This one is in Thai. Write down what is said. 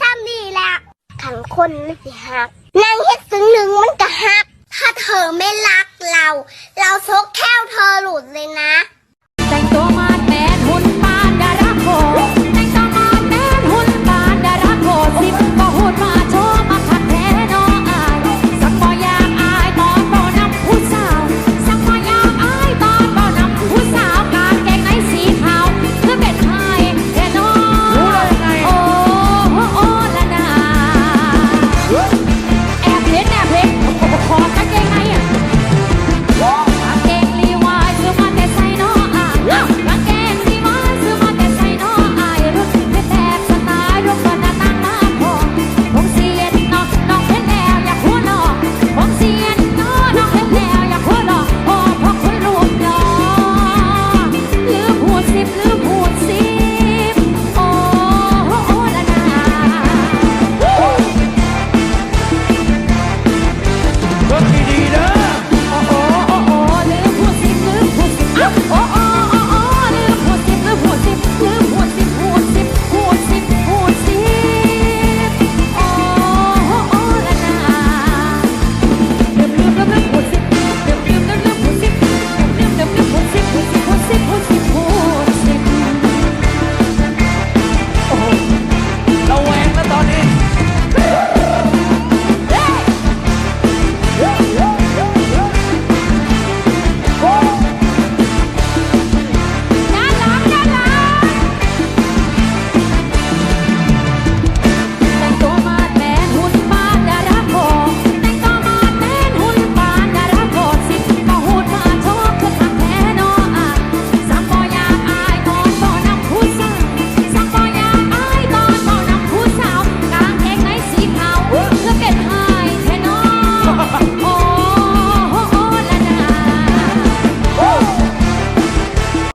ซ้ำนี่แหละขังคนมันสิหักนางเฮ็ดซึ้งหนึ่งมันก็หัก ถ้าเธอไม่รักเรา เราซกแค้วเธอหลุดเลยนะ